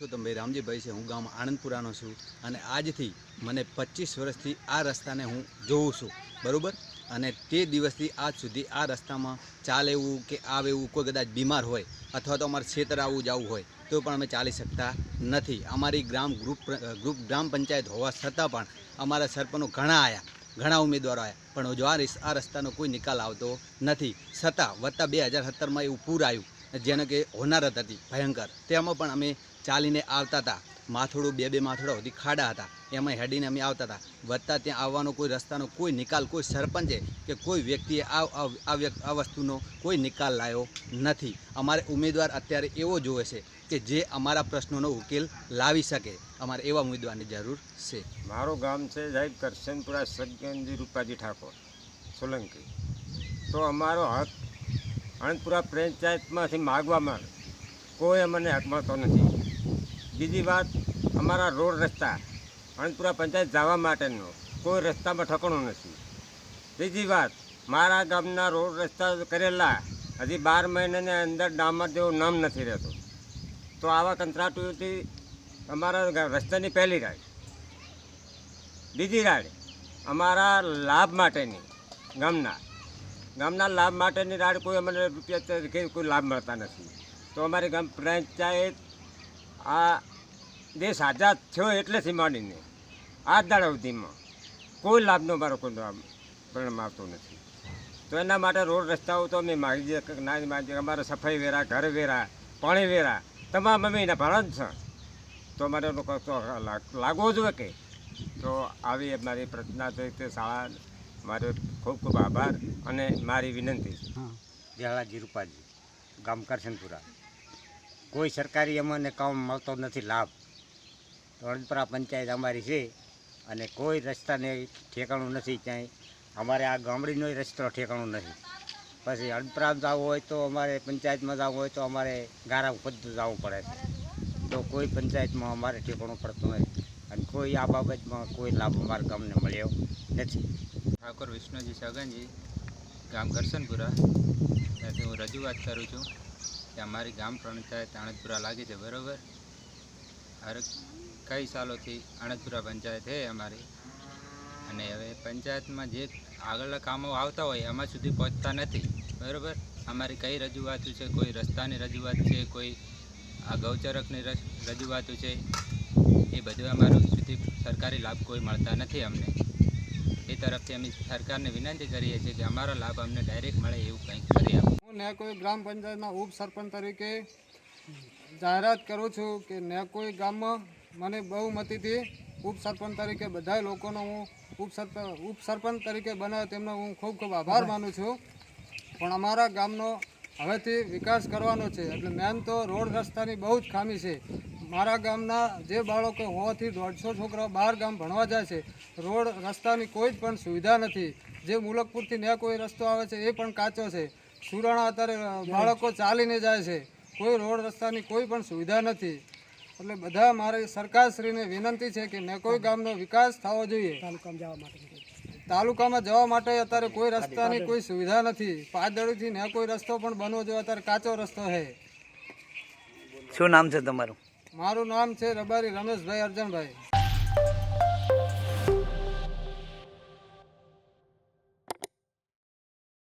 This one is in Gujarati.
ભાઈ રામજીભાઈ છે, હું ગામ આણંદપુરાનો છું અને આજથી મને પચીસ વર્ષથી આ રસ્તાને હું જોઉં છું, બરાબર? અને તે દિવસથી આજ સુધી આ રસ્તામાં ચાલે એવું કે આવે કોઈ કદાચ બીમાર હોય અથવા તો અમારે ખેતર આવવું જવું હોય, તો પણ અમે ચાલી શકતા નથી. અમારી ગ્રામ ગ્રુપ ગ્રુપ ગ્રામ પંચાયત હોવા છતાં પણ અમારા સરપંચો ઘણા આવ્યા ઘણા ઉમેદવારો આવ્યા પણ જો આ રસ્તાનો કોઈ નિકાલ આવતો નથી. છતાં વત્તા બે હજાર સત્તરમાં એવું પૂર આવ્યું જેને કે હોનારત હતી, ભયંકર. તેમાં પણ અમે ચાલીને આવતા હતા. માથોડું બે બે માથોડા સુધી ખાડા હતા. એમાં હેડીને અમે આવતા હતા. વધતા ત્યાં આવવાનો કોઈ રસ્તાનો, કોઈ નિકાલ, કોઈ સરપંચે કે કોઈ વ્યક્તિએ આ આ- વસ્તુનો કોઈ નિકાલ લાવ્યો નથી. અમારે ઉમેદવાર અત્યારે એવો જોવે છે કે જે અમારા પ્રશ્નોનો ઉકેલ લાવી શકે. અમારે એવા ઉમેદવારની જરૂર છે. મારું ગામ છે સાહેબ કરશનપુરા સજ્જનજી રૂપાજી ઠાકોર, સોલંકી. તો અમારો હક અનંતપુરા પંચાયતમાંથી માગવામાં કોઈ અમને હક મળતો નથી. બીજી વાત, અમારા રોડ રસ્તા અનંતપુરા પંચાયત જવા માટેનો કોઈ રસ્તામાં ઠકણું નથી. ત્રીજી વાત, મારા ગામના રોડ રસ્તા કરેલા હજી બાર મહિનાની અંદર ડામર જેવું નામ નથી રહેતું. તો આવા કંત્રાટીઓથી અમારા રસ્તાની પહેલી રાડ બીજી રાડ અમારા લાભ માટેની ગામના ગામના લાભ માટેની રાડ કોઈ અમને રૂપિયા કોઈ લાભ મળતા નથી. તો અમારી ગામ પંચાયત આ દેશ આઝાદ થયો એટલેથી માંડીને આ દાડા સુધીમાં કોઈ લાભનો મારો કોઈ પરિણામ આવતો નથી. તો એના માટે રોડ રસ્તાઓ તો અમે માગી દઈએ ના માગી અમારે સફાઈ વેરા, ઘર વેરા, પાણી વેરા, તમામ અમે એના ભાડા છે. તો અમારે લાગવો જોઈએ કે? તો આવી મારી પ્રાર્થના છે તે શાળા મારો ખૂબ ખૂબ આભાર અને મારી વિનંતી છે. જયાલાજી રૂપાજી, ગામ કરશનપુરા. કોઈ સરકારી અમને કામ મળતો નથી લાભ. તો અણપરા પંચાયત અમારી છે અને કોઈ રસ્તાને ઠેકાણું નથી ક્યાંય. અમારે આ ગામડીનો રસ્તો ઠેકાણું નથી. પછી અડપરા જવું હોય તો અમારે પંચાયતમાં જવું હોય તો અમારે ગારા ઉપર જવું પડે તો કોઈ પંચાયતમાં અમારે ઠેકાણું પડતું નથી. અને કોઈ આ બાબતમાં કોઈ લાભ અમારા ગામને મળ્યો. નથી. ઠાકોર વિષ્ણુજી છગનજી ગામ કરશનપુરા. ત્યાંથી હું રજૂઆત કરું છું કે અમારી ગામ પંચાયત અણદપુરા લાગે છે, બરાબર? અરે કઈ સાલોથી અણદપુરા પંચાયત છે અમારી? અને હવે પંચાયતમાં જે આગળના કામો આવતા હોય એમાં સુધી પહોંચતા નથી, બરાબર? અમારી કઈ રજૂઆતો છે? કોઈ રસ્તાની રજૂઆત છે? કોઈ આ ગૌચરકની રજ- રજૂઆતો છે? એ બધું અમારું સુધી સરકારી લાભ કોઈ મળતા નથી અમને. એ તરફથી અમે સરકારને વિનંતી કરીએ છીએ કે અમારો લાભ અમને ડાયરેક્ટ મળે એવું કંઈક કરી આપો. હું નેકોઈ ગ્રામ પંચાયતના ઉપસરપંચ તરીકે જાહેરાત કરું છું કે નેકોઈ ગામમાં મને બહુમતીથી ઉપસરપંચ તરીકે બધા લોકોનો હું ઉપસરપ ઉપસરપંચ તરીકે બનાવ્યો તેમનો હું ખૂબ ખૂબ આભાર માનું છું. પણ અમારા ગામનો હવેથી વિકાસ કરવાનો છે. એટલે મેન તો રોડ રસ્તાની બહુ જ ખામી છે. મારા ગામના જે બાળકો હોવાથી દોઢસો છોકરાઓ બહાર ગામ ભણવા જાય છે રોડ રસ્તાની કોઈ જ પણ સુવિધા નથી. જે મુલકપુરથી ને કોઈ રસ્તો આવે છે એ પણ કાચો છે. સુરાણા અત્યારે બાળકો ચાલીને જાય છે. કોઈ રોડ રસ્તાની કોઈ પણ સુવિધા નથી. એટલે બધા મારી સરકારશ્રીને વિનંતી છે કે ને કોઈ ગામનો વિકાસ થવો જોઈએ. તાલુકામાં જવા માટે અત્યારે કોઈ રસ્તાની કોઈ સુવિધા નથી. પાદળીથી ને કોઈ રસ્તો પણ બનવો જોઈએ. અત્યારે કાચો રસ્તો છે. શું નામ છે તમારું? મારું નામ છે રબારી રમેશભાઈ અર્જનભાઈ.